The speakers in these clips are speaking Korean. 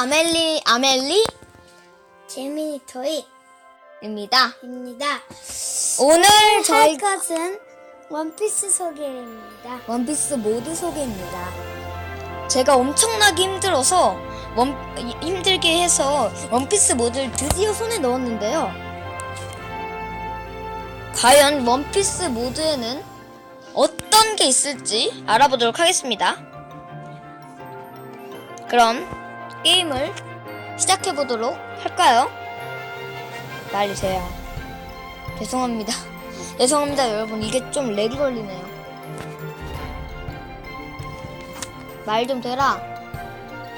아멜리 아멜리 재민이 토이 입니다. 입니다. 오늘 할 저희 것은 원피스 소개입니다. 원피스 모드 소개입니다. 제가 엄청나게 힘들어서 원, 힘들게 해서 원피스 모드를 드디어 손에 넣었는데요. 과연 원피스 모드에는 어떤 게 있을지 알아보도록 하겠습니다. 그럼 게임을 시작해 보도록 할까요? 날리세요. 죄송합니다. 죄송합니다, 여러분. 이게 좀 렉이 걸리네요. 말 좀 대라.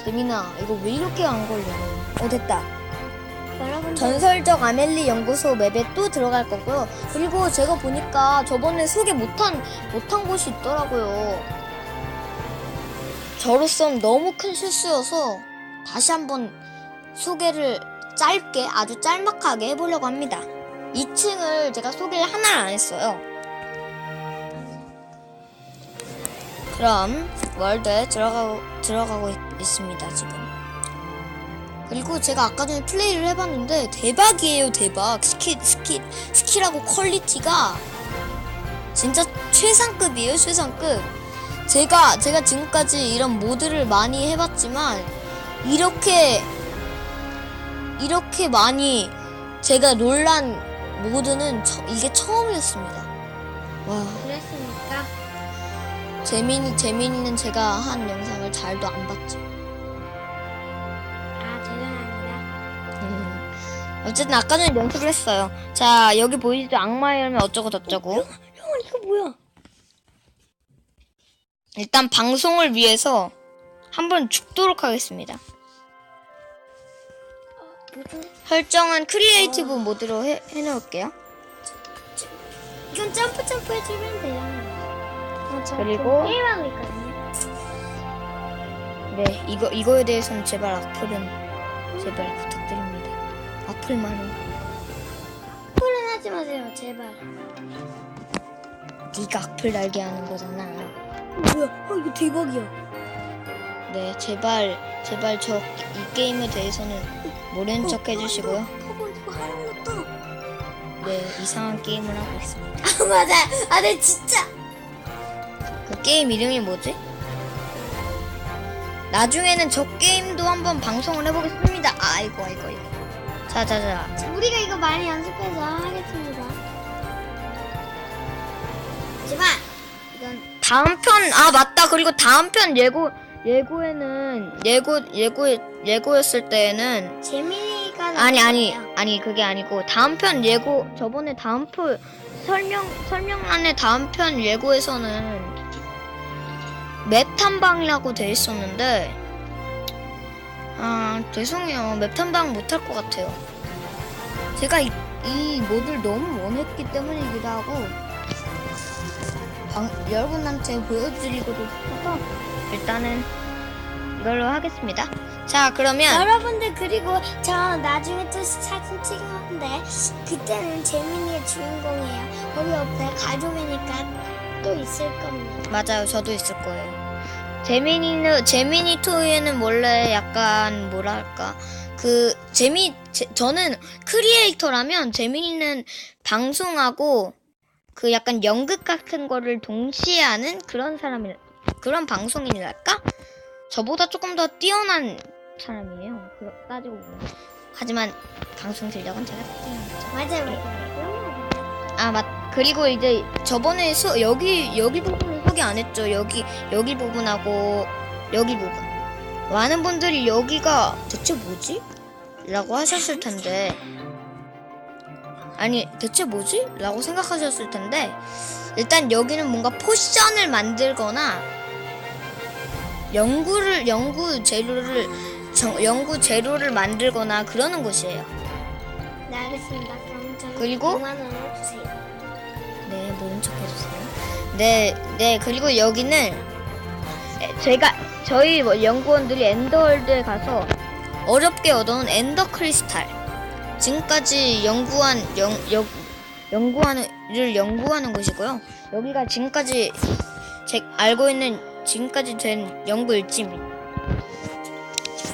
재민아, 이거 왜 이렇게 안 걸려? 어, 됐다. 여러분 전설적 아멜리 연구소 맵에 또 들어갈 거고요. 그리고 제가 보니까 저번에 소개 못한, 못한 곳이 있더라고요. 저로선 너무 큰 실수여서 다시 한번 소개를 짧게, 아주 짤막하게 해보려고 합니다. 2층을 제가 소개를 하나를 안 했어요. 그럼 월드에 들어가고, 들어가고 있, 있습니다, 지금. 그리고 제가 아까 전에 플레이를 해봤는데 대박이에요 대박 스킬 스킬 스킬하고 퀄리티가 진짜 최상급이에요 최상급 제가 제가 지금까지 이런 모드를 많이 해봤지만 이렇게 이렇게 많이 제가 놀란 모드는 처- 이게 처음이었습니다 와 그랬습니까? 재민이 재민이는 제가 한 영상을 잘도 안 봤죠 아 죄송합니다. 음. 어쨌든 아까 전에 연습을 했어요. 자, 여기 보이시죠? 악마의 열매 어쩌고 저쩌고. 형, 이거 뭐야? 일단 방송을 위해서 한번 죽도록 하겠습니다. 설정은 크리에이티브 모드로 해, 해놓을게요. 이건 점프 점프 해주면 돼요. 어, 저 그리고- 게임하고 있거든요. 네, 이거, 이거에 대해서는 제발 악플은, 제발 부탁드립니다. 악플만은. 풀은 하지 마세요 제발. 네가 악플 달게 하는 거잖아. 뭐야? 어 이거 대박이야. 네, 제발, 제발 저 이 게임에 대해서는 모르는 척 해주시고요. 어 이거 하얀 것도. 네, 이상한 게임을 하고 있습니다. 아 맞아. 아네 진짜. 그 게임 이름이 뭐지? 나중에는 저 게임도 한번 방송을 해보겠습니다. 아이고, 아이고, 아이고. 자, 자, 자. 우리가 이거 많이 연습해서 하겠습니다. 하지만 이건 다음 편, 아, 맞다. 그리고 다음 편 예고, 예고에는, 예고, 예고, 예고였을 때에는, 재민이가 아니, 아니. 아니, 그게 아니고, 다음 편 예고, 저번에 다음 편, 설명, 설명란에 다음 편 예고에서는, 맵 탐방이라고 돼 있었는데, 아, 죄송해요. 맵 탐방 못 할 것 같아요. 제가 이, 이 모드를 너무 원했기 때문이기도 하고, 방- 여러분한테 보여드리고도 싶어서, 일단은, 이걸로 하겠습니다. 자, 그러면, 여러분들 그리고 저 나중에 또 사진 찍을 건데 그때는 재민이의 주인공이에요. 우리 옆에 가족이니까 또 있을 겁니다. 맞아요. 저도 있을 거예요. 재민이는 재민이 토이에는 원래 약간 뭐랄까 그 재미 제- 저는 크리에이터라면 재민이는 방송하고 그 약간 연극 같은 거를 동시에 하는 그런 사람이 그런 방송인이랄까? 저보다 조금 더 뛰어난 사람이에요. 그거 따지고 보면. 하지만 방송 실력은 제가 뛰어나죠. 맞아요, 맞아요. 아, 맞. 그리고 이제 저번에 소, 여기 여기 부분을 소개 안 했죠. 여기 여기 부분하고 여기 부분. 많은 분들이 여기가 대체 뭐지? 라고 하셨을 텐데. 아니, 대체 뭐지? 라고 생각하셨을 텐데. 일단 여기는 뭔가 포션을 만들거나 연구를 연구 재료를 정- 연구 재료를 만들거나 그러는 곳이에요. 네, 알겠습니다. 그럼 저는 그리고? 5만 원을 주세요. 네, 모른 척 해주세요. 네, 네, 그리고 여기는 에, 제가 저희 뭐 연구원들이 엔더월드에 가서 어렵게 얻어온 엔더 크리스탈. 지금까지 연구한 연, 연, 연구하는를 연구하는 곳이고요. 여기가 지금까지 제 알고 있는 지금까지 된 연구 일지입니다.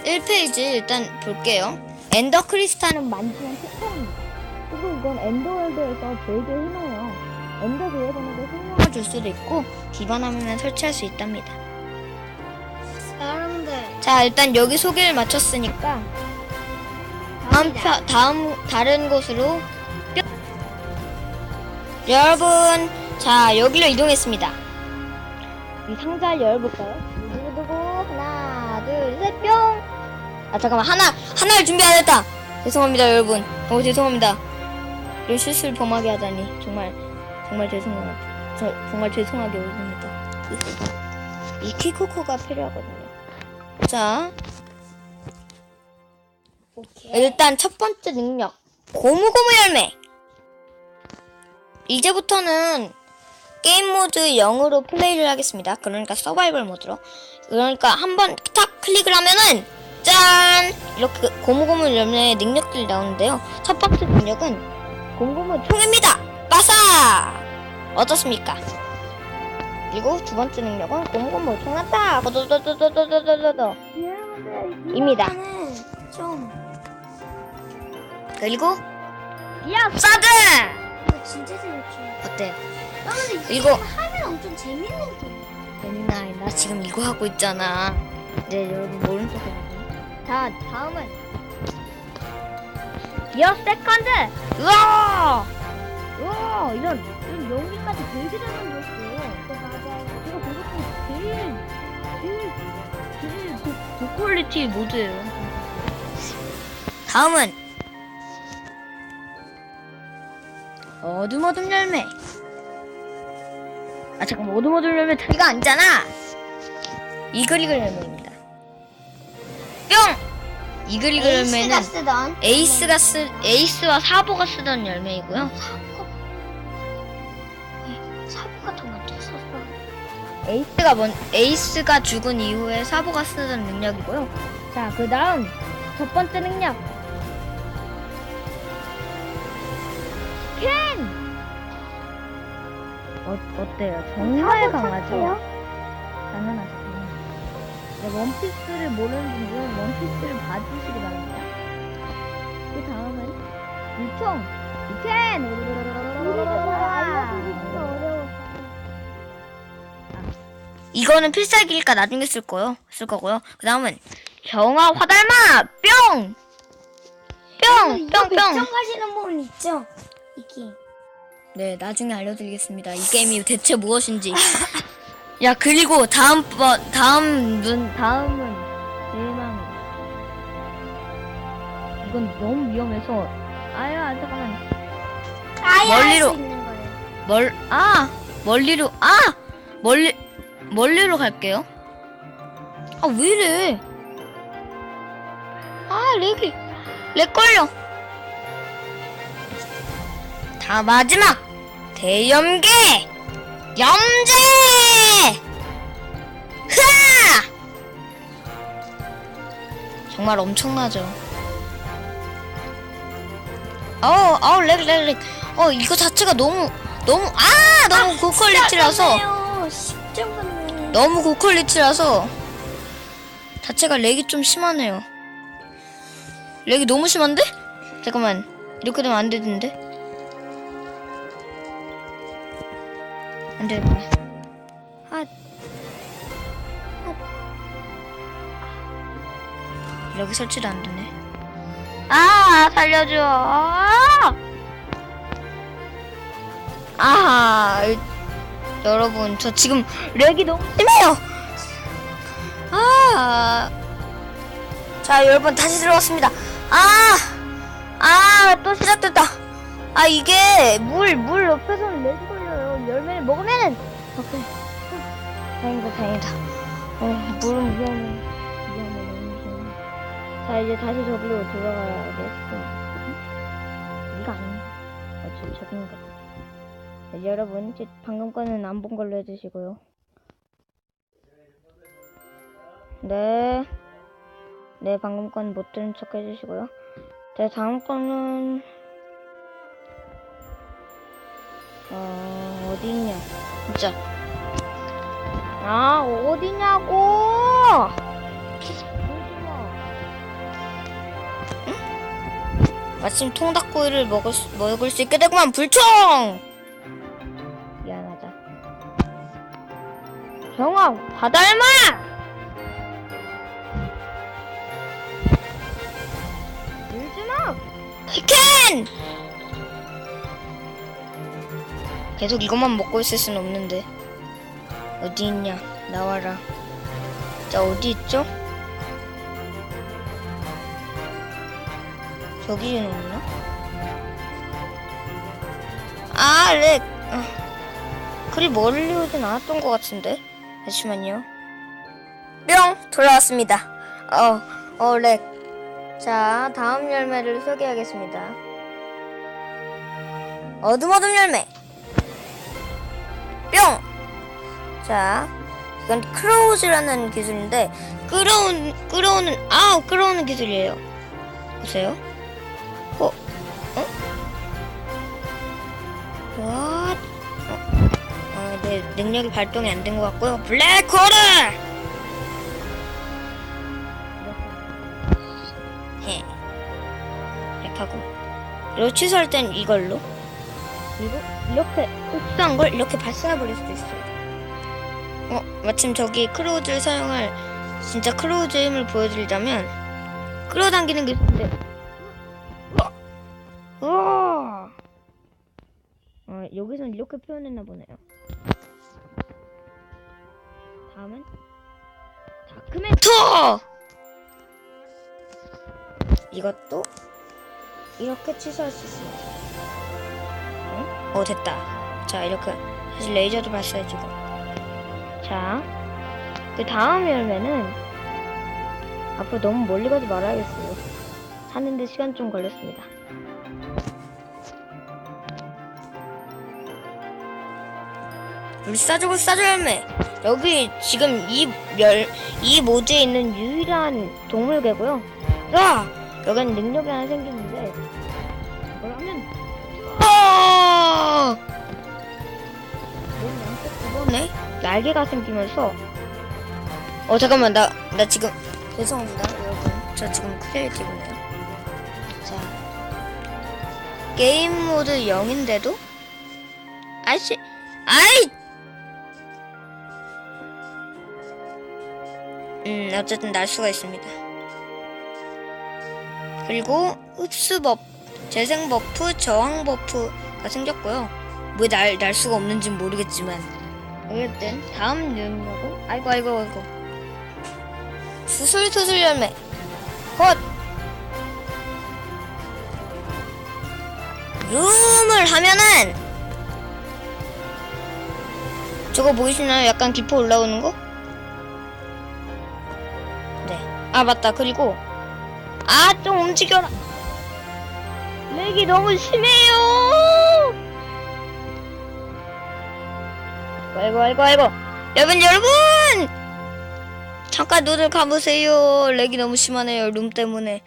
1페이지 일단 볼게요. 엔더 크리스탈은 만지면 특허입니다. 그리고 이건 엔더월드에서 되게 흔해요. 엔더 비밀번호에 설명을 줄 수도 있고 기반 화면에 설치할 수 있답니다. 여러분들 자 일단 여기 소개를 마쳤으니까 다음 편 다음 다른 곳으로 뿅. 여러분 자 여기로 이동했습니다. 이 상자를 열어볼까요? 두구두구 하나 둘셋 뿅. 아 잠깐만 하나 하나를 준비 안 했다. 죄송합니다 여러분. 어 죄송합니다. 이런 실수를 범하게 하다니 정말 정말 죄송합니다. 저 정말 죄송하게 여깁니다. 이 키코코가 필요하거든요. 자 오케이. 일단 첫 번째 능력 고무고무 열매 이제부터는 게임 모드 0으로 플레이를 하겠습니다. 그러니까 서바이벌 모드로. 그러니까 한번 탁 클릭을 하면은 짠! 이렇게 고무고무 열매의 능력들이 나오는데요. 첫 번째 능력은 고무고무 총입니다. 빠사! 어떻습니까? 그리고 두 번째 능력은 고무고무 총 났다! 도도도도도도도도도. 입니다. 좀. 그리고 야 사드! 진짜 재밌죠. 어때요? 이거- 하면 엄청 재밌는 거. 맨날 나 지금 이거 하고 있잖아. 네 여러분 모른 척 해주세요. 자 다음은 기어 세컨드. 우와 우와 이런 이런 연기까지 되게 잘 만들었어요. 맞아요. 이거 그것도 제일 제일 제일 고, 고퀄리티 모드예요. 다음은 어둠 어둠 열매. 아 잠깐만 어둠 어둠 열매 다리가 아니잖아. 이글 이글 열매입니다. 뿅! 이글 이글 에이스가 열매는 쓰던 에이스가 쓰 에이스와 사보가 쓰던 열매이고요. 사보 같은 것도 있었어. 에이스가 뭔 에이스가 죽은 이후에 사보가 쓰던 능력이고요. 자, 그 다음 첫 번째 능력. 캔! 어, 어때요? 정말 강하죠? 당연하죠. 당연하죠. 네, 원피스를 모르는 분들은 원피스를 봐주시기 바랍니다. 그 다음은 물총! 이캔! 알려주기가 어려워. 이거는 필살기니까 나중에 쓸 거요. 쓸 거고요. 그 다음은 경화 화달마 뿅! 뿅! 이거 뿅! 뿅! 걱정하시는 분 있죠? 이게. 네, 나중에 알려드리겠습니다. 이 게임이 대체 무엇인지. 야, 그리고 다음 번, 다음 눈, 다음은 대망. 이건 너무 위험해서. 아유, 아, 잠깐만. 아예 멀리로. 할수 있는 거예요. 멀, 아! 멀리로, 아! 멀리, 멀리로 갈게요. 아, 왜 이래? 아, 렉이, 렉 걸려. 다 마지막! 대염계! 염제! 흐아! 정말 엄청나죠. 어우, 어우, 렉, 렉, 렉. 어, 이거 자체가 너무, 너무, 아! 너무 고퀄리티라서. 10점 받네. 너무 고퀄리티라서 자체가 렉이 좀 심하네요. 렉이 너무 심한데? 잠깐만 이렇게 되면 안 되는데? 안 되겠다. 아, 아. 여기 설치도 안 되네. 아 살려줘. 아, 아 여러분 저 지금 렉이 너무 심해요. 아, 자 여러분 다시 들어왔습니다. 아, 아 또 시작됐다. 아 이게 물 물 옆에서는 렉이. 열매를 먹으면은 오케이. 어, 다행이다 다행이다. 어 물은 위험해 위험해 너무 위험해. 자 이제 다시 저기로 돌아가겠습니다. 이거 아닌가? 아, 저 저긴가 봐. 네, 여러분, 이제 방금 거는 안 본 걸로 해주시고요. 네. 네, 방금 건 못 들은 척 해주시고요. 네, 다음 거는, 어, 어디 있냐. 진짜. 아, 어디냐고! 응? 마침 통닭구이를 먹을 수, 먹을 수 있게 되구만 불총! 미안하다. 정아, 바다알마! 밀지마! 치킨! 계속 이것만 먹고 있을 순 없는데. 어디 있냐? 나와라. 자, 어디 있죠? 저기는 없나? 아, 렉. 아, 그리 멀리 오진 않았던 것 같은데. 잠시만요. 뿅! 돌아왔습니다. 어, 어, 렉. 자, 다음 열매를 소개하겠습니다. 어둠 어둠 열매. 뿅! 자, 이건 크로우즈라는 기술인데, 끌어온, 끌어오는, 아, 끌어오는 기술이에요. 보세요. 어? 어? 어? 어, 내 능력이 발동이 안 된 것 같고요. 블랙홀을! 해. 이렇게 하고. 이거 취소할 땐 이걸로. 그리고 이렇게 흡수한 걸 이렇게 발사해버릴 수도 있어요. 어, 마침 저기 크로우즈를 사용할 진짜 크로우즈의 힘을 보여드리자면 끌어당기는 게 있는데 우와! 어, 여기선 이렇게 표현했나 보네요. 다음은 다크멘토! 이것도 이렇게 취소할 수 있습니다. 응? 어, 됐다. 자, 이렇게 사실 레이저도 발사해주고. 자, 그 다음 열매는 앞으로 너무 멀리 가지 말아야겠어요. 사는데 시간 좀 걸렸습니다. 우리 싸주고 싸줘 열매. 여기 지금 이 열, 이 모드에 있는 유일한 동물개고요. 자, 여기는 능력이 하나 생기는데 이걸 하면 날개가 생기면서 어 잠깐만 나 나 지금 죄송합니다 여러분. 저 지금 크리에이티브네요. 자. 게임 모드 0인데도? 아이씨 아이! 음 어쨌든 날 수가 있습니다. 그리고 흡수 버프 재생 버프 저항 버프가 생겼고요. 왜 날 날 수가 없는지 는 모르겠지만 어쨌든 다음 능력은 아이고 아이고 아이고 수술수술 열매 헛 룸을 하면은 저거 보이시나요? 약간 기포 올라오는 거? 네. 아 맞다. 그리고 아 좀 움직여라. 렉이 너무 심해요. 아이고 아이고 아이고 여러분 여러분! 잠깐 눈을 감으세요. 렉이 너무 심하네요 룸 때문에.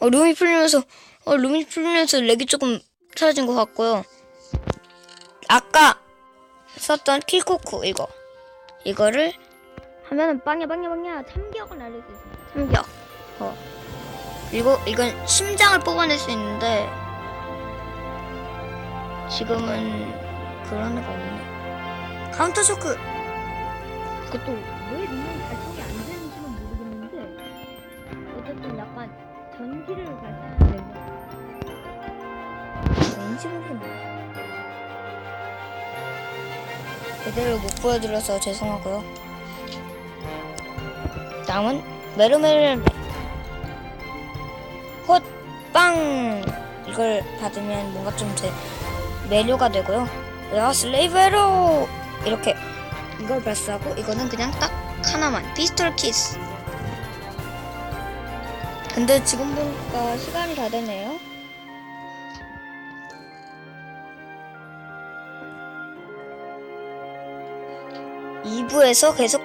어, 룸이 풀리면서 어, 룸이 풀리면서 렉이 조금 사라진 것 같고요. 아까 썼던 킬코쿠 이거. 이거를 하면은 빵야 빵야 빵야. 참격을 날릴 수 있습니다 참격 어. 그리고 이건 심장을 뽑아낼 수 있는데 지금은 그런 애가 없네 카운터 쇼크. 그것도 왜 능력이 발동이 안 되는지는 모르겠는데 어쨌든 약간 전기를 발산하는 능력 왠지 모르겠네 제대로 못 보여드려서 죄송하고요. 다음은 메르메르 헛빵 이걸 받으면 뭔가 좀제 매료가 되고요. 야 슬레이브 에로 이렇게 이걸 발사하고 이거는 그냥 딱 하나만. 피스톨 키스. 근데 지금 보니까 시간이 다 되네요. 2부에서 계속